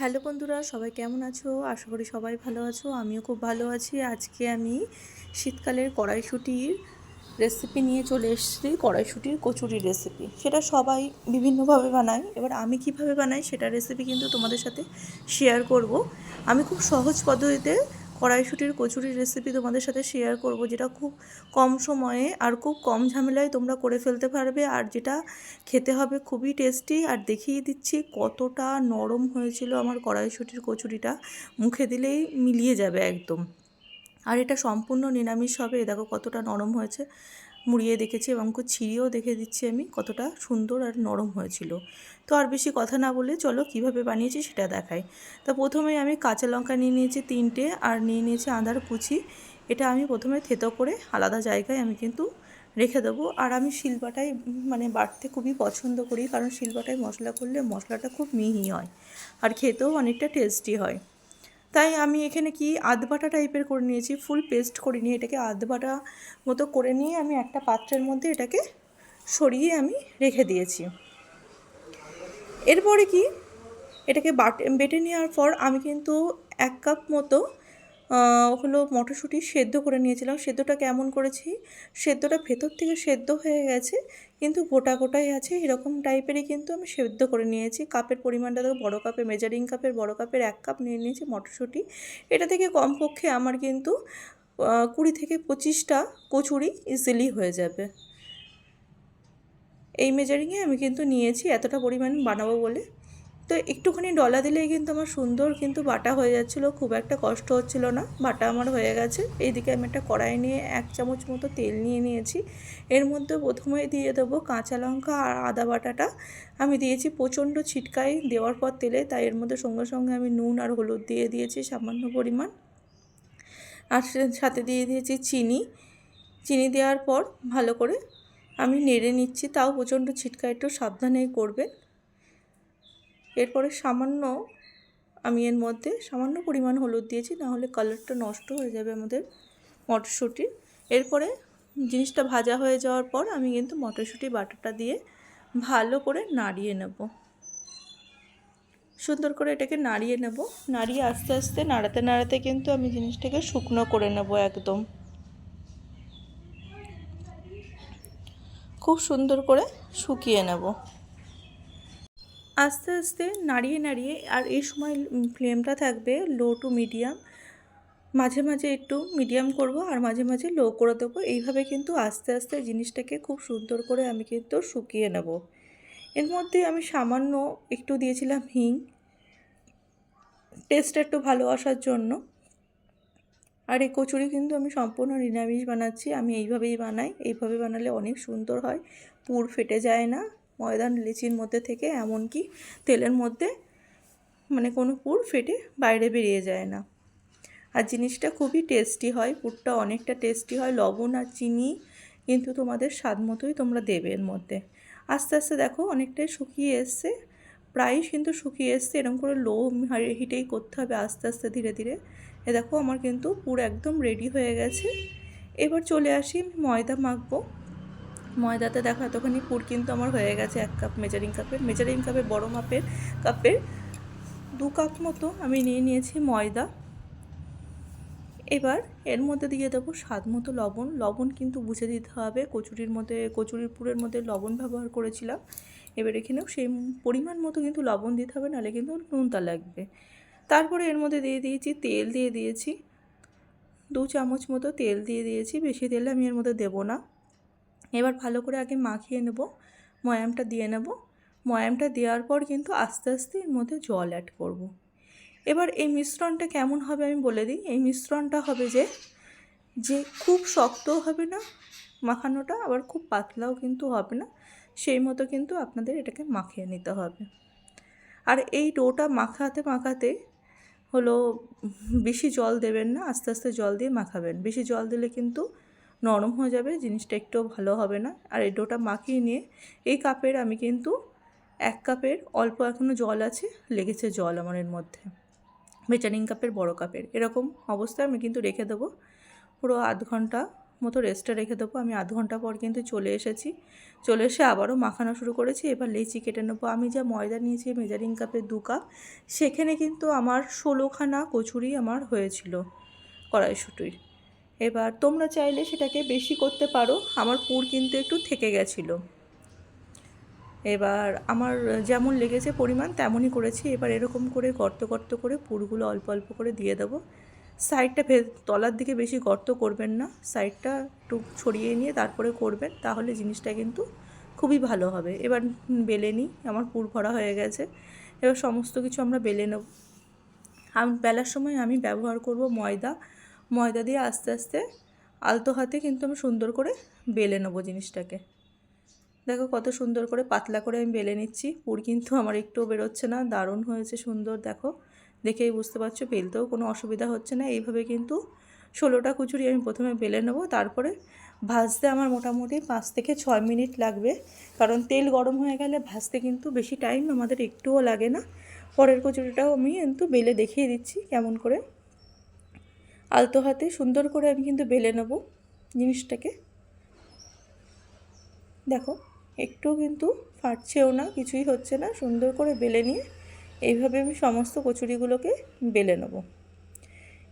Hello বন্ধুরা, সবাই কেমন আছো? আশা করি সবাই ভালো আছো, আমিও খুব ভালো আছি। আজকে আমি শীতকালের কড়াইশুটির রেসিপি নিয়ে চলে এসেছি, কড়াইশুটির কচুরি রেসিপি সেটা সবাই বিভিন্নভাবে বানায়। এবার আমি কীভাবে বানাই সেটা রেসিপি কিন্তু তোমাদের সাথে শেয়ার করব। আমি খুব সহজ পদ্ধতিতে কড়াইশুটির কচুরির রেসিপি তোমাদের সাথে শেয়ার করব, যেটা খুব কম সময়ে আর খুব কম ঝামেলায় তোমরা করে ফেলতে পারবে আর যেটা খেতে হবে খুবই টেস্টি আর দেখিয়ে দিচ্ছি কতটা নরম হয়েছিল আমার কড়াইশুটির কচুরিটা, মুখে দিলেই মিলিয়ে যাবে একদম। আর এটা সম্পূর্ণ নিরামিষ হবে দেখো কতটা নরম হয়েছে। মুড়িয়ে দেখেছি এবং ছিঁড়িয়েও দেখে দিচ্ছি আমি কতটা সুন্দর আর নরম হয়েছিল। তো আর বেশি কথা না বলে চলো কীভাবে বানিয়েছি সেটা দেখাই। তো প্রথমে আমি কাঁচা লঙ্কা নিয়ে নিয়েছি তিনটে আর নিয়ে নিয়েছি আদার কুচি। এটা আমি প্রথমে থেতো করে আলাদা জায়গায় আমি কিন্তু রেখে দেবো। আর আমি শিলবাটায় মানে বাটতে খুবই পছন্দ করি কারণ শিলবাটায় মশলা করলে মশলাটা খুব মিহি হয় আর খেতেও অনেকটা টেস্টি হয়। তাই আমি এখানে কি আধবাটা টাইপের করে নিয়েছি ফুল পেস্ট করে নিয়ে এটাকে আধবাটা মতো করে নিয়ে আমি একটা পাত্রের মধ্যে এটাকে সরিয়ে আমি রেখে দিয়েছি। এরপরে কি? এটাকে বাটে, বেটে নেওয়ার পর আমি কিন্তু এক কাপ মতো হলো মটরশুঁটি সেদ্ধ করে নিয়েছিলাম। সেদ্ধটা কেমন করেছি? সেদ্ধটা ভেতর থেকে সেদ্ধ হয়ে গেছে, কিন্তু গোটা গোটাই আছে। এরকম টাইপেরই কিন্তু আমি সেদ্ধ করে নিয়েছি। কাপের পরিমাণটা দেখো, বড়ো কাপের, মেজারিং কাপের, বড়ো কাপের, এক কাপ নিয়ে নিয়েছি মটরশুঁটি। এটা থেকে কমপক্ষে আমার কিন্তু কুড়ি থেকে পঁচিশটা কচুরি ইজিলি হয়ে যাবে। এই মেজারিংয়ে আমি কিন্তু নিয়েছি, এতটা পরিমাণ বানাবো বলে। তো একটুখানি ডলা দিলেই কিন্তু আমার সুন্দর কিন্তু বাটা হয়ে যাচ্ছিল, খুব একটা কষ্ট হচ্ছিল না, বাটা আমার হয়ে গেছে। এইদিকে আমি একটা কড়াই নিয়ে এক চামচ মতো তেল নিয়ে নিয়েছি। এর মধ্যে প্রথমে দিয়ে দেবো কাঁচা লঙ্কা আর আদা বাটাটা। আমি দিয়েছি প্রচণ্ড ছিটকাই দেওয়ার পর তেলে, তাই এর মধ্যে সঙ্গে সঙ্গে আমি নুন আর হলুদ দিয়ে দিয়েছি সামান্য পরিমাণ। আর সাথে দিয়ে দিয়েছি চিনি। চিনি দেওয়ার পর ভালো করে আমি নেড়ে নিচ্ছি, তাও প্রচণ্ড ছিটকা একটু সাবধানেই করবেন। এরপরে সামান্য, আমি এর মধ্যে সামান্য পরিমাণ হলুদ দিয়েছি, নাহলে কালারটা নষ্ট হয়ে যাবে আমাদের মটরশুঁটির এরপরে জিনিসটা ভাজা হয়ে যাওয়ার পর আমি কিন্তু মটরশুঁটি বাটাটা দিয়ে ভালো করে নাড়িয়ে নেব। সুন্দর করে এটাকে নাড়িয়ে নেব। নাড়িয়ে আস্তে আস্তে, নাড়াতে নাড়াতে কিন্তু আমি জিনিসটাকে শুকনো করে নেব একদম। খুব সুন্দর করে শুকিয়ে নেব। আস্তে আস্তে নাড়িয়ে নাড়িয়ে, আর এই সময় ফ্লেমটা থাকবে লো টু মিডিয়াম। মাঝে মাঝে একটু মিডিয়াম করব আর মাঝে মাঝে লো করে দেবো। এইভাবে কিন্তু আস্তে আস্তে জিনিসটাকে খুব সুন্দর করে আমি কিন্তু শুকিয়ে নেব। এর মধ্যে আমি সামান্য একটু দিয়েছিলাম হিং। টেস্টটা একটু ভালো আসার জন্য। আর এই কচুরি কিন্তু আমি সম্পূর্ণ নিরামিষ বানাচ্ছি। আমি এইভাবেই বানাই। এইভাবে বানালে অনেক সুন্দর হয়। পুর ফেটে যায় না। ময়দান লিচির মধ্যে থেকে এমনকি তেলের মধ্যে মানে কোনো পুর ফেটে বাইরে বেরিয়ে যায় না। আর জিনিসটা খুবই টেস্টি হয়, পুরটা অনেকটা টেস্টি হয়, লবণ আর চিনি কিন্তু তোমাদের স্বাদ মতোই তোমরা দেবে এর মধ্যে। আস্তে আস্তে দেখো অনেকটাই শুকিয়ে এসছে, প্রায়ই কিন্তু শুকিয়ে এসছে এরকম করে লো হিটেই করতে হবে আস্তে আস্তে ধীরে ধীরে। এ দেখো আমার কিন্তু পুরো একদম রেডি হয়ে গেছে। এবার চলে আসি ময়দা মাখবো। ময়দাতে দেখো এতখানি পুর কিন্তু আমার হয়ে গেছে, এক কাপ মেজারিং কাপের মেজারিং কাপের বড় মাপের কাপের দু কাপ মতো আমি নিয়ে নিয়েছি ময়দা। এবার এর মধ্যে দিয়ে দেবো স্বাদ মতো লবণ। লবণ কিন্তু বুঝে দিতে হবে, কচুরির মধ্যে, কচুরির পুরের মধ্যে লবণ ব্যবহার করেছিলাম। এবার এখানেও সেই পরিমাণ মতো কিন্তু লবণ দিতে হবে, নাহলে কিন্তু নুনতা লাগবে। তারপরে এর মধ্যে দিয়ে দিয়েছি তেল দিয়ে দিয়েছি। দু চামচ মতো তেল দিয়ে দিয়েছি, বেশি তেল আমি এর মধ্যে দেবো না। এবার ভালো করে আগে মাখিয়ে নেব, ময়ামটা দিয়ে নেব। ময়ামটা দেওয়ার পর কিন্তু আস্তে আস্তে এর মধ্যে জল অ্যাড করব। এবার এই মিশ্রণটা কেমন হবে আমি বলে দিই। এই মিশ্রণটা হবে যে যে খুব শক্তও হবে না, মাখানোটা আবার খুব পাতলাও কিন্তু হবে না, সেই মতো কিন্তু আপনাদের এটাকে মাখিয়ে নিতে হবে। আর এই ডোটা মাখাতে মাখাতে হলো, বেশি জল দেবেন না, আস্তে আস্তে জল দিয়ে মাখাবেন। বেশি জল দিলে কিন্তু নরম হয়ে যাবে, জিনিসটা একটু ভালো হবে না। আর এই ডোটা মাখিয়ে নিয়ে এই কাপের আমি কিন্তু এক কাপের অল্প এখনও জল আছে, লেগেছে জল আমার এর মধ্যে। মেচারিং কাপের, বড় কাপের। এরকম অবস্থায় আমি কিন্তু রেখে দেবো। পুরো আধ ঘণ্টা মতো রেস্টে রেখে দেবো। আমি আধ ঘণ্টা পর কিন্তু চলে এসেছি। চলে এসে আবারও মাখানো শুরু করেছি। এবার লেচি কেটে নেব। আমি যা ময়দা নিয়েছি মেজারিং কাপে দু কাপ, সেখানে কিন্তু আমার ষোলোখানা কচুরি আমার হয়েছিল কড়াইশুটির। এবার তোমরা চাইলে সেটাকে বেশি করতে পারো। আমার পুর কিন্তু একটু থেকে গেছিল। এবার আমার যেমন লেগেছে পরিমাণ, তেমনই করেছি। এবার এরকম করে গর্ত গর্ত করে পুরগুলো অল্প অল্প করে দিয়ে দেবো। সাইডটা ভে তলার দিকে বেশি গর্ত করবেন না। সাইডটা একটু ছড়িয়ে নিয়ে তারপরে করবেন, তাহলে জিনিসটা কিন্তু খুবই ভালো হবে। এবার বেলে নিই, আমার পুর ভরা হয়ে গেছে। এবার সমস্ত কিছু আমরা বেলে নেব। বেলার সময় আমি ব্যবহার করব ময়দা। ময়দা দিয়ে আস্তে আস্তে আলতো হাতে কিন্তু আমি সুন্দর করে বেলে নেব জিনিসটাকে। দেখো কত সুন্দর করে পাতলা করে আমি বেলে নিচ্ছি। পুর কিন্তু আমার একটুও বেরোচ্ছে না, দারুণ হয়েছে সুন্দর, দেখো। দেখেই বুঝতে পারছ, বেলতেও কোনো অসুবিধা হচ্ছে না। এইভাবে কিন্তু ষোলোটা কুচুরি আমি প্রথমে বেলে নেব, তারপরে ভাজতে আমার মোটামুটি পাঁচ থেকে ছয় মিনিট লাগবে। কারণ তেল গরম হয়ে গেলে ভাজতে কিন্তু বেশি টাইম আমাদের একটুও লাগে না। পরের কচুরিটাও আমি কিন্তু বেলে দেখিয়ে দিচ্ছি কেমন করে। আলতো হাতে সুন্দর করে আমি কিন্তু বেলে নেব জিনিসটাকে। দেখো একটু কিন্তু ফাটছেও না, কিছুই হচ্ছে না, সুন্দর করে বেলে নিয়ে এইভাবে আমি সমস্ত কচুরিগুলোকে বেলে নেব।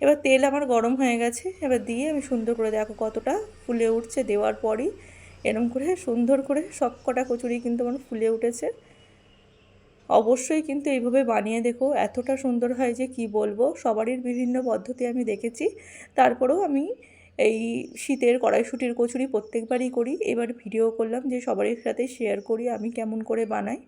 এবার তেল আমার গরম হয়ে গেছে, এবার দিয়ে আমি সুন্দর করে দেখো কতটা ফুলে উঠছে, দেওয়ার পরই এরম করে সুন্দর করে সব কটা কচুরি কিন্তু আমার ফুলে উঠেছে। অবশ্যই কিন্তু এইভাবে বানিয়ে দেখো। এতটা সুন্দর হয় যে কি বলব? সবারই বিভিন্ন পদ্ধতি আমি দেখেছি। তারপরেও আমি এই শীতের কড়াইশুটির কচুরি প্রত্যেকবারই করি। এবার ভিডিও করলাম যে সবারই সাথে শেয়ার করি আমি কেমন করে বানাই।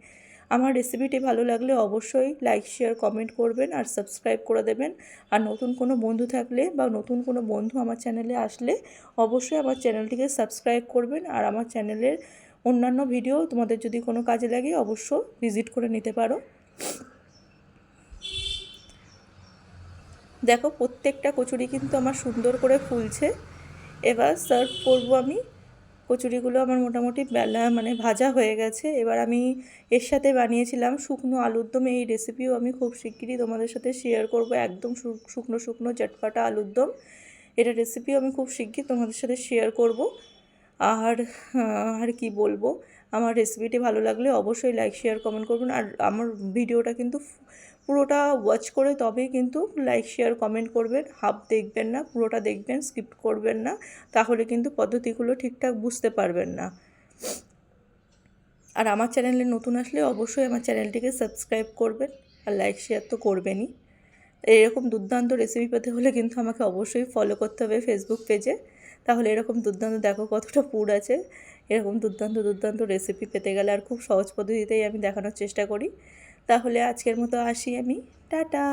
আমার রেসিপিটি ভালো লাগলে অবশ্যই লাইক শেয়ার কমেন্ট করবেন আর সাবস্ক্রাইব করে দেবেন। আর নতুন কোনো বন্ধু থাকলে বা নতুন কোনো বন্ধু আমার চ্যানেলে আসলে অবশ্যই আমার চ্যানেলটিকে সাবস্ক্রাইব করবেন। আর আমার চ্যানেলের অন্যান্য ভিডিও তোমাদের যদি কোনো কাজে লাগে অবশ্য ভিজিট করে নিতে পারো। দেখো, প্রত্যেকটা কচুরি কিন্তু আমার সুন্দর করে ফুলছে। এবার সার্ভ করব আমি। কচুরিগুলো আমার মোটামুটি বেলা মানে ভাজা হয়ে গেছে। এবার আমি এর সাথে বানিয়েছিলাম শুকনো আলুর দম। এই রেসিপিও আমি খুব শিগগিরই তোমাদের সাথে শেয়ার করব। একদম শুকনো শুকনো চটপাটা আলুর দম। এটা রেসিপিও আমি খুব শিগগির তোমাদের সাথে শেয়ার করব। আর আর কি বলব? আমার রেসিপিটি ভালো লাগলে অবশ্যই লাইক শেয়ার কমেন্ট করবেন আর আমার ভিডিওটা কিন্তু পুরোটা ওয়াচ করে তবেই কিন্তু লাইক শেয়ার কমেন্ট করবেন। হাফ দেখবেন না, পুরোটা দেখবেন স্কিপ করবেন না। তাহলে কিন্তু পদ্ধতিগুলো ঠিকঠাক বুঝতে পারবেন না। আর আমার চ্যানেলে নতুন আসলে অবশ্যই আমার চ্যানেলটিকে সাবস্ক্রাইব করবেন। আর লাইক শেয়ার তো করবেনই। এরকম দুর্দান্ত রেসিপি পেতে হলে কিন্তু আমাকে অবশ্যই ফলো করতে হবে ফেসবুক পেজে তাহলে এরকম দুর্দান্ত, দেখো কতটা পুর আছে। এরকম দুর্দান্ত দুর্দান্ত রেসিপি পেতে গেলে আর খুব সহজ পদ্ধতিতেই আমি দেখানোর চেষ্টা করি। তাহলে আজকের মতো আসি আমি। টাটা!